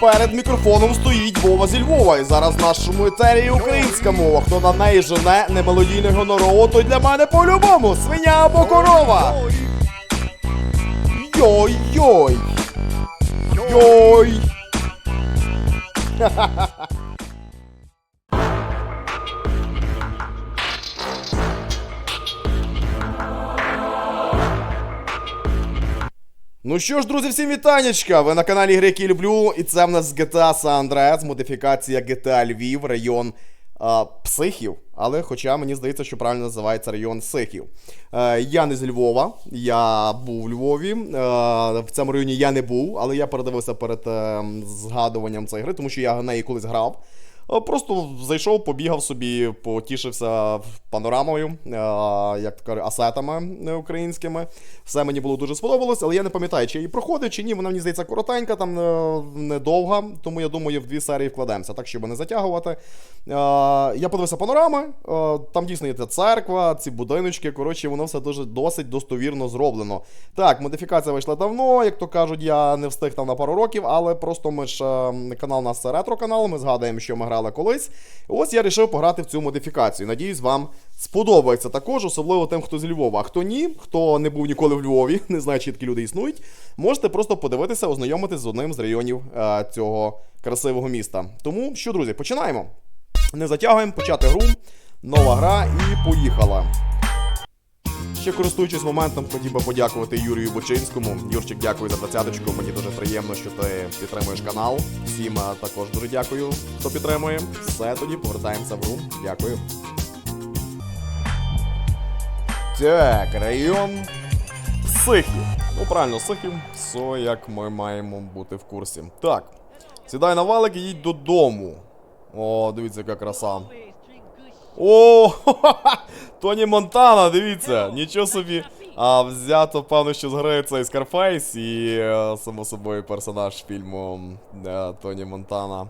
Перед мікрофоном стоїть Вова зі Львова. І зараз в нашому етері українська мова. Хто на неї жене немелодійне гонорово, то для мене по-любому свиня або корова. Йой-йой. Йой. Ну що ж, друзі, всім вітанечка! Ви на каналі Гри, які люблю, і це в нас GTA San Andreas, модифікація GTA Львів, район а, психів. Але хоча мені здається, що правильно називається район сихів. Е, я не з Львова, я був у Львові. Е, в цьому районі я не був, але я передивився перед е, згадуванням цієї гри, тому що я в неї колись грав. Е, Просто зайшов, побігав собі, потішився панорамою, е, як то кажуть, асетами е, українськими. Все мені було дуже сподобалось, але я не пам'ятаю, чи її проходив, чи ні. Вона мені здається коротенька, там недовга, тому я думаю, в дві серії вкладемося, так щоб не затягувати. Я подивився панорами, там дійсно є церква, ці будиночки. Коротше, воно все дуже досить достовірно зроблено. Так, модифікація вийшла давно, як то кажуть, я не встиг там на пару років, але просто ми ж канал у нас це ретро-канал, ми згадуємо, що ми грали колись. Ось я вирішив пограти в цю модифікацію. Надіюсь, вам сподобається також, особливо тим, хто з Львова. А хто ні, хто не був ніколи в Львові, не знає, чи такі люди існують, можете просто подивитися, ознайомитись з одним з районів е, цього красивого міста. Тому що, друзі, починаємо. Не затягуємо, почати гру. Нова гра і поїхала. Ще користуючись моментом, хотів би подякувати Юрію Бочинському. Юрчик, дякую за двадцяточку. Мені дуже приємно, що ти підтримуєш канал. Всім е, також дуже дякую, хто підтримує. Все тоді повертаємося в гру. Дякую. Так, район Сихів. Ну, правильно, Сихів. Все, як ми маємо бути в курсі. Так. Сідай на валик і їдь додому. О, дивіться, яка краса. О, Тоні Монтана, дивіться, нічого собі. А взято, певно, що з гри цей Скарфейс і, е, само собою, персонаж фільму е, Тоні Монтана.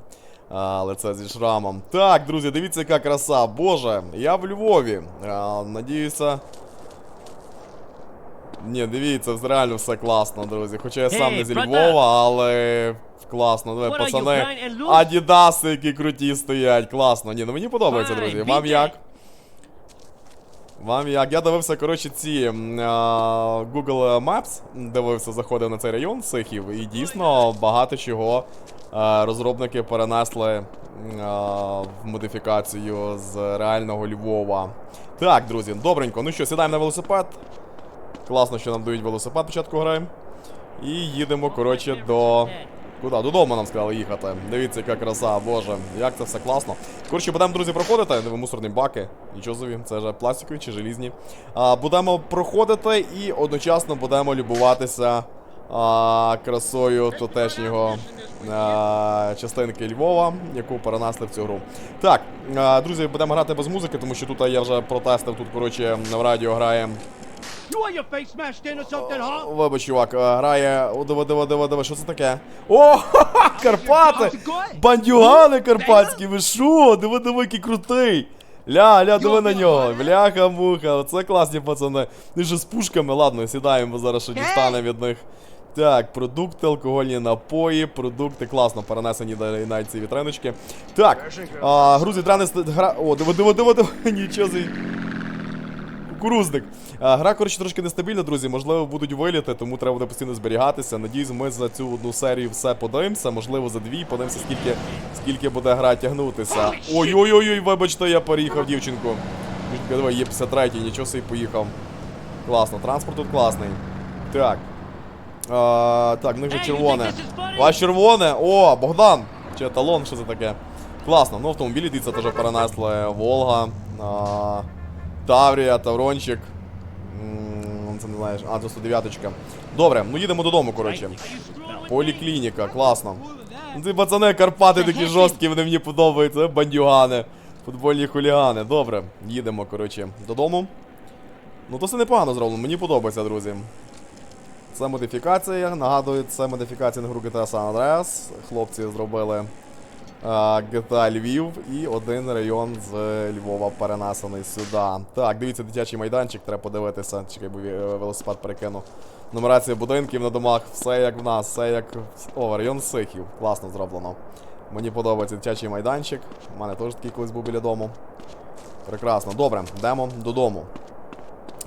Але лице зі шрамом. Так, друзі, дивіться, яка краса. Боже, я в Львові. Надіюся. Ні, дивіться, реально все класно, друзі. Хоча я сам не зі. Львова, але класно. Давай, пацани. Адідаси, які круті стоять. Класно. Ні, ну мені подобається, друзі. Вам як? Вам як? Я дивився, коротше, ці а, Google Maps, дивився, заходив на цей район Сихів, і дійсно багато чого а, розробники перенесли а, в модифікацію з реального Львова. Так, друзі, добренько. Ну що, сідаємо на велосипед. Класно, що нам дають велосипед початку гри. І їдемо, коротше, до. Куди? Додому нам сказали їхати. Дивіться, яка краса, боже, як це все класно. Коротше, будемо, друзі, проходити. Диви, мусорні баки. Нічого собі, це вже пластикові чи желізні. А, будемо проходити і одночасно будемо любуватися а, красою тутешнього а, частинки Львова, яку перенесли в цю гру. Так, а, друзі, будемо грати без музики, тому що тут я вже протестив, тут, коротше, в радіо грає. Вибач, чувак, е, грає. О, диви, диви, диви, диви, що це таке? О, Карпати! Бандюгани карпатські, ви що? Диви, диви, який крутий! Ля, ля, диви на нього. Бляха, муха, оце класні пацани. Вони ж з пушками, ладно, сідаємо, зараз ще дістанемо від них. Так, продукти, алкогольні напої, продукти, класно, перенесені навіть ці вітриночки. Так, а, грузі, треба гра. О, диви, диви, диви, диви, нічого. Кукурузник. А, Гра, коротше, трошки нестабільна, друзі. Можливо, будуть виліти, тому треба буде постійно зберігатися. Надіюсь, ми за цю одну серію все подивимося. Можливо, за дві. Подивимося, скільки, скільки буде гра тягнутися. Ой-ой-ой, вибачте, я переїхав дівчинку. Давай, є 53 нічого собі поїхав. Класно, транспорт тут класний. Так. А, так, в них же червоне. Ваш червоне! О, Богдан! Чи еталон, що це таке? Класно, ну автомобілі дивіться теж перенесли. Волга, а, Таврія, Таврончик. Це не знаєш. А, це 109-ка. Добре, ну їдемо додому, коротше. Поліклініка, класно. Ну, Ці пацани Карпати такі жорсткі, вони мені подобаються, бандюгани. Футбольні хулігани. Добре, їдемо, коротше, додому. Ну то все непогано зроблено, мені подобається, друзі. Це модифікація. Нагадую, це модифікація на гру GTA San Andreas. Хлопці зробили GTA Львів і один район з Львова перенесений сюди. Так, дивіться, дитячий майданчик, треба подивитися. Чекай, бо велосипед перекину. Нумерація будинків на домах, все як в нас, все як. О, район Сихів. Класно зроблено. Мені подобається дитячий майданчик. У мене теж такий колись був біля дому. Прекрасно. Добре, йдемо додому.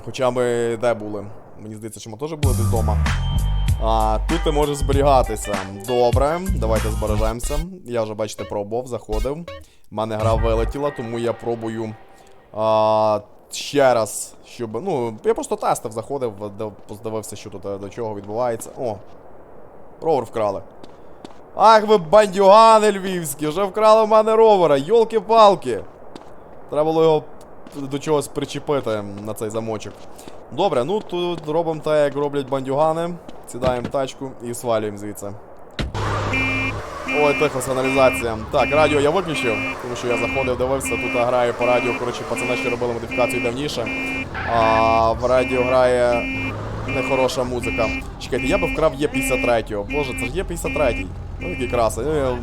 Хоча ми де були? Мені здається, що ми теж були десь вдома. А, тут ти можеш зберігатися. Добре, давайте збережемося. Я вже, бачите, пробував, заходив. У мене гра вилетіла, тому я пробую а, ще раз, щоб. Ну, я просто тестив, заходив, подивився, що тут е, до чого відбувається. О! Ровер вкрали. Ах ви бандюгани львівські, вже вкрали в мене ровера, йолки-палки. Треба було його до чогось причепити на цей замочок. Добре, ну тут робимо те, як роблять бандюгани. Сідаємо тачку і свалюємо звідси. Ой, тихо, сигналізація. Так, радіо я виключив, тому що я заходив, дивився, тут грає по радіо, коротше, пацани ще робили модифікацію давніше. А в радіо грає нехороша музика. Чекайте, я би вкрав Є53. Боже, це ж Є53. Ну який красий. Е,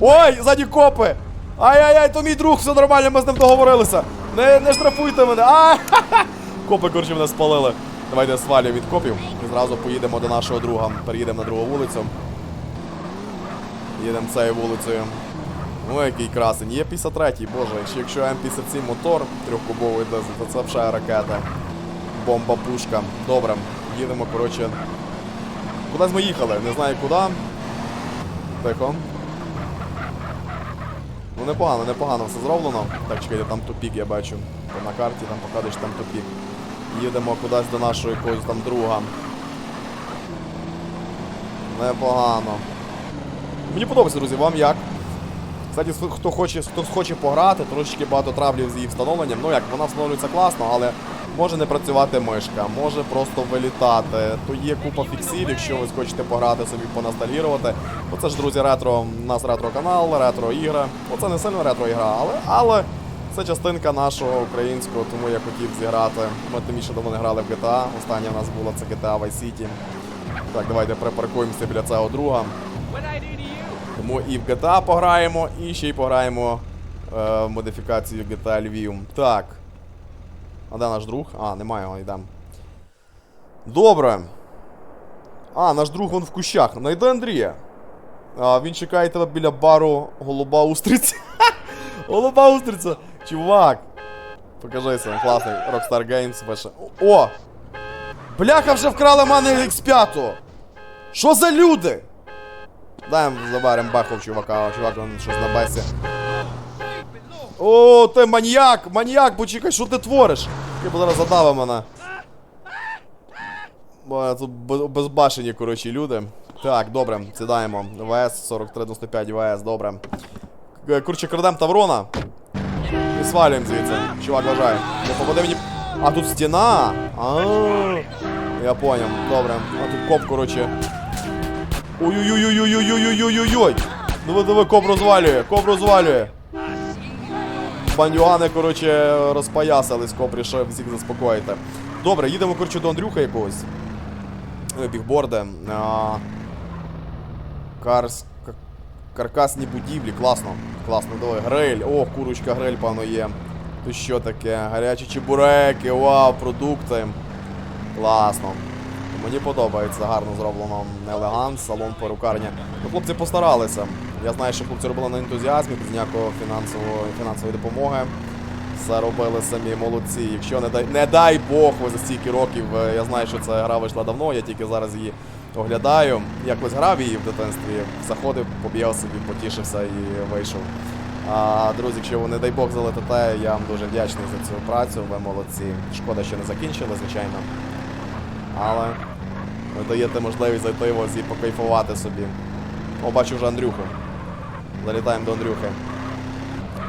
Ой, ззаді копи! Ай-яй-яй, то мій друг, все нормально, ми з ним договорилися. Не, не штрафуйте мене. А! Копи, коротше, мене спалили. Давайте свалюємо від копів і зразу поїдемо до нашого друга. Переїдемо на другу вулицю. Їдемо цією вулицею. Ой, який красень. Є 53-й, боже, якщо М57 мотор трьохкубовий дизель, то це вже ракета. Бомба пушка. Добре, їдемо, коротше. Кудись ми їхали, не знаю куди. Тихо. Ну непогано, непогано все зроблено. Так, чекайте, там тупік я бачу. На карті там покажеш там тупік. Їдемо кудись до нашого якогось там друга. Непогано. Мені подобається, друзі, вам як? Кстати, хто хоче, хто хоче пограти, трошечки багато травлів з її встановленням. Ну як, вона встановлюється класно, але може не працювати мишка, може просто вилітати. То є купа фіксів, якщо ви хочете пограти собі, поностальгірувати. Оце ж, друзі, ретро, у нас ретро-канал, ретро-ігра. Оце не сильно ретро-ігра, але, але це частинка нашого українського, тому я хотів зіграти. Ми тим більше давно не грали в GTA. Остання в нас була це GTA Vice City. Так, давайте припаркуємося біля цього друга. Тому і в GTA пограємо, і ще й пограємо е, модифікацію GTA Львів. Так. А де наш друг? А, немає його, йдемо. Добре. А, наш друг вон в кущах. Найди Андрія. А, він чекає тебе біля бару Голуба Устриця. Голуба Устриця! Чувак! Покажися, класний Rockstar Games пише. О! Бляха вже вкрали мене X5! Що за люди? Даємо заберем бахов чувака, чувак він щось на бесі. О, ти маньяк! Маньяк, почекай, що ти твориш? Б зараз задавив мене. Бо тут бе- безбашені, коротше, люди. Так, добре, сідаємо. ВС 4395 ВС, добре. К- Коротше, крадем Таврона. І свалюємо звідси. Чувак вважає. Не попади мені. А тут стіна. А. Я поняв. Добре. А тут коп, коротше. Ой-ой-ой-ой-ой-ой-ой-ой-ой-ой! Диви, диви, коп розвалює, коп розвалює. Бандюгани, коротше, розпоясались, коп рішив всіх заспокоїти. Добре, їдемо, коротше, до Андрюха якогось. Е, Бігборди. А... Карс... Каркасні будівлі, класно. Класно, давай. Гриль. О, курочка гриль, певно, є. Тут що таке? Гарячі чебуреки, вау, продукти. Класно. Мені подобається, гарно зроблено елеганс, салон перукарня. Ну, хлопці постаралися. Я знаю, що хлопці робили на ентузіазмі, без ніякого фінансового, фінансової допомоги. Все робили самі молодці. Якщо не дай, не дай Бог, ви за стільки років, е, я знаю, що ця гра вийшла давно, я тільки зараз її оглядаю. Якось грав її в дитинстві, заходив, побігав собі, потішився і вийшов. А, друзі, якщо ви, не дай Бог, залетите, я вам дуже вдячний за цю працю, ви молодці. Шкода, що не закінчили, звичайно. Але ви даєте можливість зайти в і покайфувати собі. О, бачу вже Андрюху. Залітаємо до Андрюхи.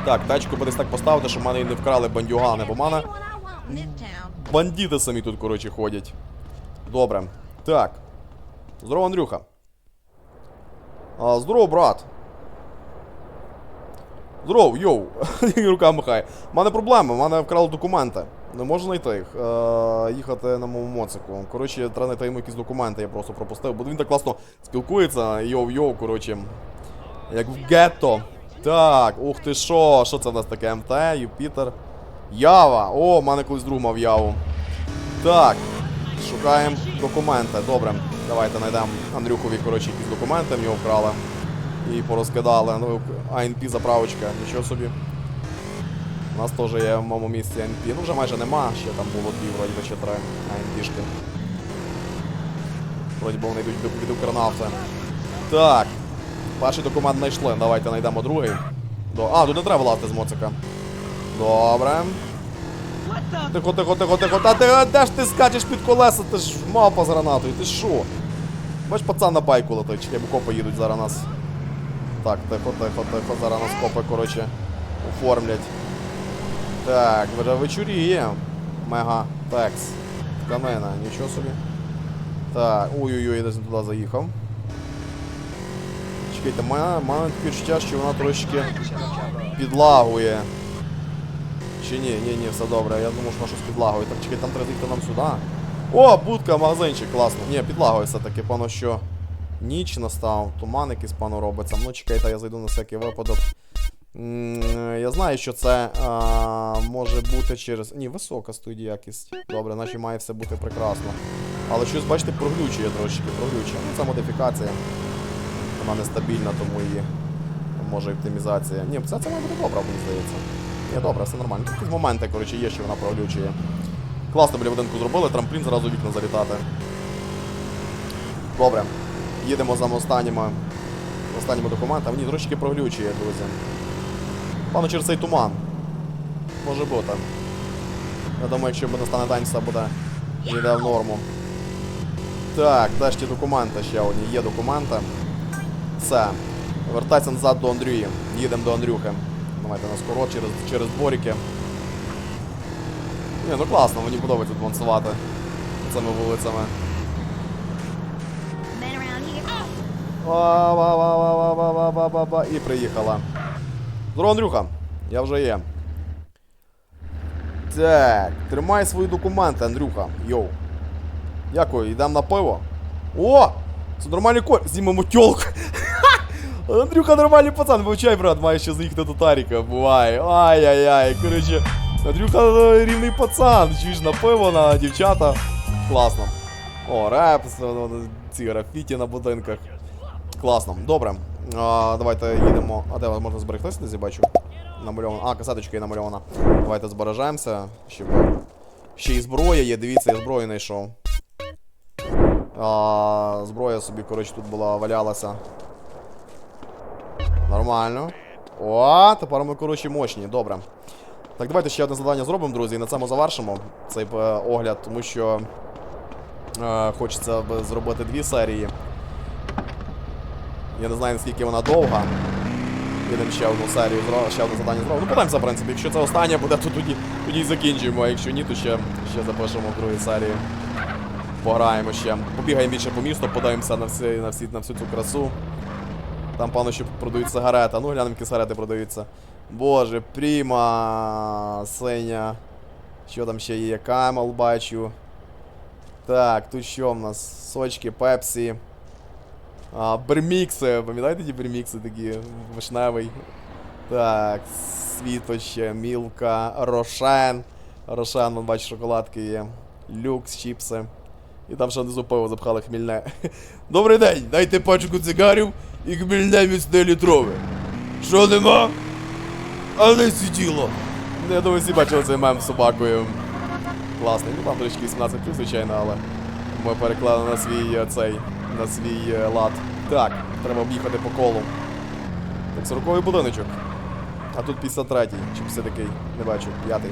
Так, тачку би десь так поставити, щоб мене її не вкрали бандюгани, бо мене бандити самі тут, коротше, ходять. Добре. Так. Здорово, Андрюха. А, здорово, брат. Здоров, йоу. Рука махає. У мене проблеми, в мене вкрали документи. Не можу знайти їх. Е, їхати на моєму моцику. Коротше, треба знайти йому якісь документи, я просто пропустив. Бо він так класно спілкується. Йоу-йоу, коротше. Як в гетто. Так, ух ти що, що це в нас таке? МТ, Юпітер. Ява. О, в мене колись друг мав яву. Так. Шукаємо документи. Добре, давайте знайдемо Андрюхові, коротше, якісь документи в нього вкрали. І порозкидали. Ну, АНП заправочка, нічого собі. У нас теж є в моєму місці АНП. Ну вже майже нема, ще там було дві, вроді би, чи три АНПшки. Вроді би вони йдуть від- Укрнафти. Так. Перший документ знайшли. Давайте знайдемо другий. До... А, тут не треба лазити з моцика. Добре. Тихо, тихо, тихо, тихо. Та ти де ж ти скачеш під колеса? Ти ж мавпа з гранатою, ти що? Бач, пацан на байку летить, чекай, бо копи їдуть зараз нас. Так, тихо, тихо, тихо, зараз нас копи, коротше, оформлять. Так, вже вечоріє. Мега текс. Тканина, нічого собі. Так, ой-ой-ой, я десь туди заїхав. Чекайте, мене, мене відчуття, що вона трошки підлагує. Чи ні, ні, ні, все добре. Я думав, що вона щось підлагує. Так, чекай, там треба зайти нам сюди. О, будка, магазинчик, класно. Ні, підлагує все-таки, пано що. Ніч настав, туман якийсь пану робиться. Ну, чекайте, я зайду на всякий випадок. М, Я знаю, що це а, може бути через. Ні, висока стоїть якість. Добре, наче має все бути прекрасно. Але щось, бачите, проглючує трошки, проглючує. Ну, це модифікація. Вона нестабільна, тому і може оптимізація. Ні, це, це має бути добре, мені здається. Ні, добре, все нормально. Такі моменти, коротше, є, що вона проглючує. Класно біля будинку зробили, трамплін зразу вікна залітати. Добре. Їдемо за останніми, останніми документами. Ні, трошки проглючує, друзі. Пану через цей туман. Може бути. Я думаю, якщо буде стане все буде йде в норму. Так, теж ті документи ще одні. Є документи. Все. Вертайся назад до Андрюї. Їдемо до Андрюхи. Давайте на скоро через, через дворики. Ні, ну класно, мені подобається танцювати цими вулицями. Men around here. Ба-ба-ба-ба-ба-ба-ба-ба. І приїхала. Здорово, Андрюха. Я вже є. Так, тримай свої документи, Андрюха. Йоу. Дякую, йдемо на пиво. О! Це нормальний коль. Знімемо тьолку. Андрюха нормальний пацан, вивчай, брат, має ще заїхати до Таріка. Буває. Ай-яй-яй. Коротше, Андрюха е, рівний пацан. Чуєш на пиво, на дівчата. Класно. О, реп, ці графіті на будинках. Класно. Добре. А, давайте їдемо. А де можна зберегтися, десь я бачу? Намальована. А, касеточка є намальована. Давайте збережемося. Щоб... Ще і зброя є, дивіться, я зброю знайшов. А, зброя собі, коротше, тут була валялася. Нормально. О, тепер ми, коротше, мощні. Добре. Так, давайте ще одне завдання зробимо, друзі, і на цьому завершимо цей е, огляд, тому що е, хочеться зробити дві серії. Я не знаю, наскільки вона довга. Їдемо ще одну серію, ще одне завдання зробимо. Ну, подивимося, в принципі. Якщо це останнє буде, то тоді, тоді закінчуємо, а якщо ні, то ще, ще запишемо в другій серії. Пограємо ще. Побігаємо більше по місту, подивимося на, всі, на, всі, на всю цю красу. Там, певно, що продають сигарети. Ну, глянемо, які сигарети продаються. Боже, Пріма, Сеня. Що там ще є? Камел бачу. Так, тут що в нас? Сочки, пепсі. А, бермікси, пам'ятаєте ті бермікси такі? Вишневий. Так, світоще, мілка, рошен. Рошен, вон бачу, шоколадки є. Люкс, чіпси. І там ще внизу пиво запхали хмільне. Добрий день, дайте пачку цигарів і хмільне міцне літрове. Що нема? А не сиділо. Я думаю, всі бачили цей мем з собакою. Класний. Ну там трішки 18 звичайно, але ми переклали на свій е, цей, на свій е, лад. Так, треба об'їхати по колу. Так, 40-й будиночок. А тут 53-й, чи все такий, не бачу, п'ятий.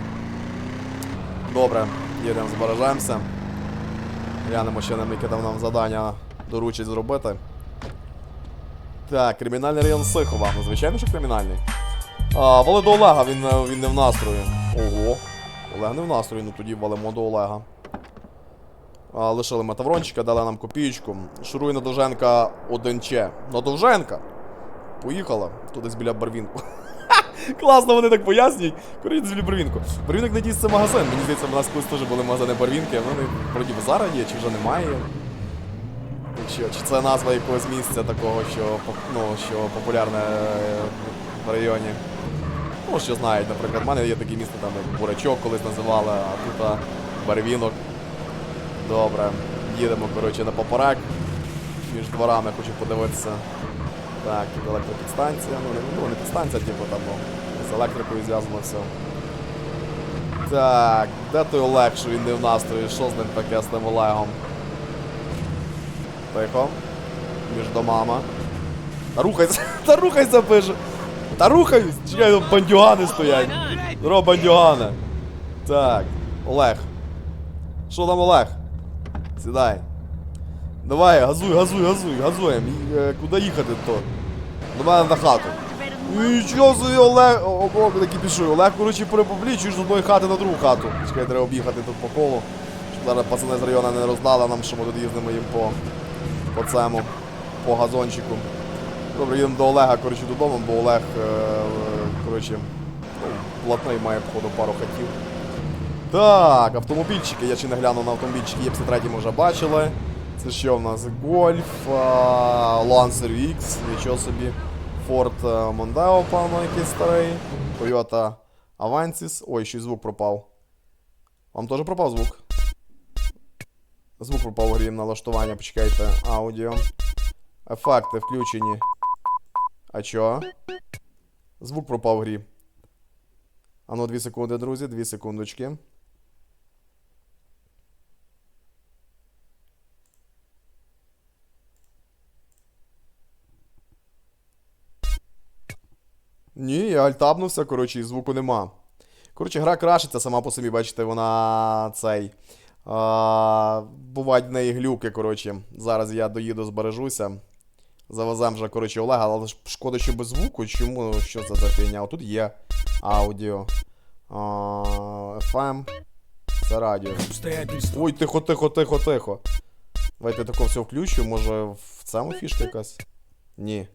Добре, їдемо, збережемося. Глянемо ще нам, яке там нам завдання доручить зробити. Так, кримінальний район Сихова. Ну, звичайно, що кримінальний. А, вали до Олега, він, е, він не в настрої. Ого. Олег не в настрої, ну тоді валимо до Олега. Лишили ми таврончика, дали нам копієчку. Шуруй на Довженка 1Ч. На Довженка! Поїхала. Тут біля Барвінку. Класно, вони так пояснюють. Коротше, біля Барвінку. Барвінок надіюсь, це магазин. Мені здається, в нас колись теж були магазини Барвінки, вони вроді зараз є, чи вже немає. Чи, чи це назва якогось місця такого, що, ну, що популярне е, в районі. Ну, що знають, наприклад, в мене є таке місто, там Бурачок колись називали, а тут Барвінок. Добре. Їдемо, коротше, на поперек. Між дворами хочу подивитися. Так, тут електропідстанція. Ну, не, ну, не підстанція, типу там, ну, з електрикою зв'язано все. Так, де той Олег, що він не в настрої? Що з ним таке з тим Олегом? Тихо. Між домами. Та рухайся, та рухайся, пише. Та рухаюсь! Чекай, тут бандюгани стоять. Здорово, бандюгани. Так, Олег. Що там, Олег? Сідай. Давай, газуй, газуй, газуй, газуємо. Е, Куди їхати то? До мене на хату. Нічого собі, Олег. О, куди кипішує. Олег, коротше, перепоблічуєш з одної хати на другу хату. Чекай, треба об'їхати тут по колу. Щоб зараз пацани з району не роздали нам, що ми тут їздимо їм по, по цьому, по газончику. Добре, їдемо до Олега, коротше, додому, бо Олег, е, коротше, ну, блатний має, походу, пару хатів. Так, автомобільчики, я ще не глянув на автомобільчики, Є53 ми вже бачили. Це що в нас? Гольф, Lancer X, нічого собі. Ford е, Mondeo, певно, якийсь старий. Toyota Avantis. Ой, ще й звук пропав. Вам теж пропав звук? Звук пропав в грі налаштування, почекайте. Аудіо. Ефекти включені. А чо? Звук пропав в грі. А ну, 2 секунди, друзі, 2 секундочки. Ні, я альтабнувся, коротше, і звуку нема. Коротше, гра крашиться сама по собі, бачите, вона цей. А, бувають в неї глюки, коротше. Зараз я доїду, збережуся. Завезем вже, коротше, Олега, але шкода, що без звуку. Чому? Що це за фігня? Тут є аудіо. А, FM. Це радіо. Ой, тихо, тихо, тихо, тихо. Давайте тако все включу, може в цьому фішка якась? Ні.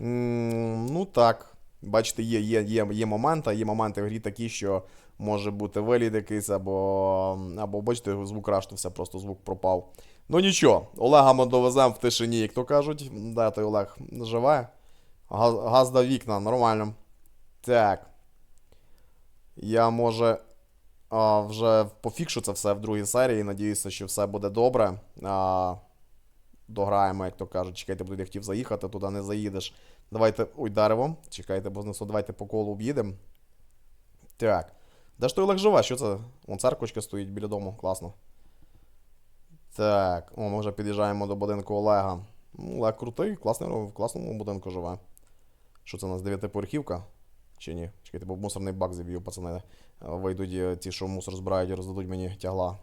Ну так. Бачите, є, є, є, є моменти, є моменти в грі такі, що може бути виліт якийсь, або, або бачите, звук раштався, просто звук пропав. Ну нічого, Олега ми довеземо в тишині, як то кажуть. Де той Олег живе? Газ, газ до вікна, нормально. Так. Я може а, вже пофікшу це все в другій серії. Надіюся, що все буде добре. А, дограємо, як то кажуть. Чекайте, бо я хотів заїхати, туди не заїдеш. Давайте. Ой, дерево. Чекайте, бо знесу, давайте по колу об'їдемо. Так. Де ж той Олег живе? Що це? Вон церквочка стоїть біля дому, класно. Так, о, ми вже під'їжджаємо до будинку Олега. Ну, Олег крутий, класний, в класному будинку живе. Що це у нас дев'ятиповерхівка? Чи ні? Чекайте, бо мусорний бак завів, пацани. Вийдуть е, ті, що мусор збирають, роздадуть мені тягла.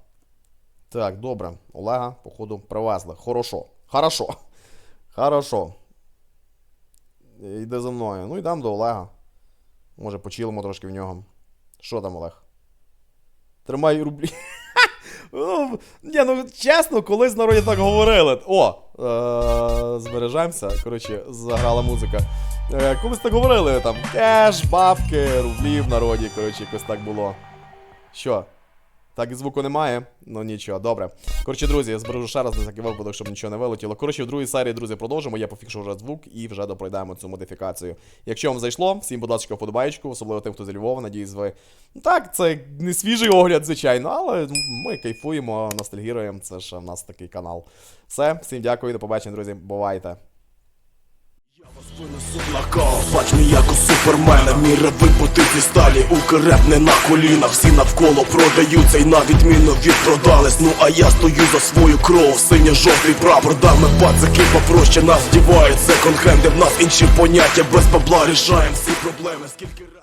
Так, добре. Олега, походу, привезли. Хорошо. Хорошо. Хорошо. Йде за мною. Ну, йдемо до Олега. Може, почилимо трошки в нього. Що там, Олег? Тримай рублі. Ну, Ні, ну чесно, колись в народі так говорили. О! Е- збережемося. Коротше, заграла музика. Е, колись так говорили там. Кеш, бабки, рублі в народі. Коротше, якось так було. Що? Так і звуку немає, ну нічого, добре. Коротше, друзі, я збережу ще раз на такий випадок, щоб нічого не вилетіло. Коротше, в другій серії, друзі, продовжимо. Я пофікшу вже звук і вже допройдемо цю модифікацію. Якщо вам зайшло, всім, будь ласка, вподобаєчку, особливо тим, хто зі Львова, надіюсь, ви. Ну так, це не свіжий огляд, звичайно, але ми кайфуємо, ностальгіруємо. Це ж в нас такий канал. Все, всім дякую, до побачення, друзі. Бувайте. Бач мій як у супермена. Міра і сталі, укрепне на колінах. Всі навколо продаються. І на відміну відпродались. Ну а я стою за свою кров, синьо-жовтий прапор. Дами пацаки попроще. Нас вдівають секонд-хенди В нас інші поняття, без бабла рішаємо всі проблеми. Скільки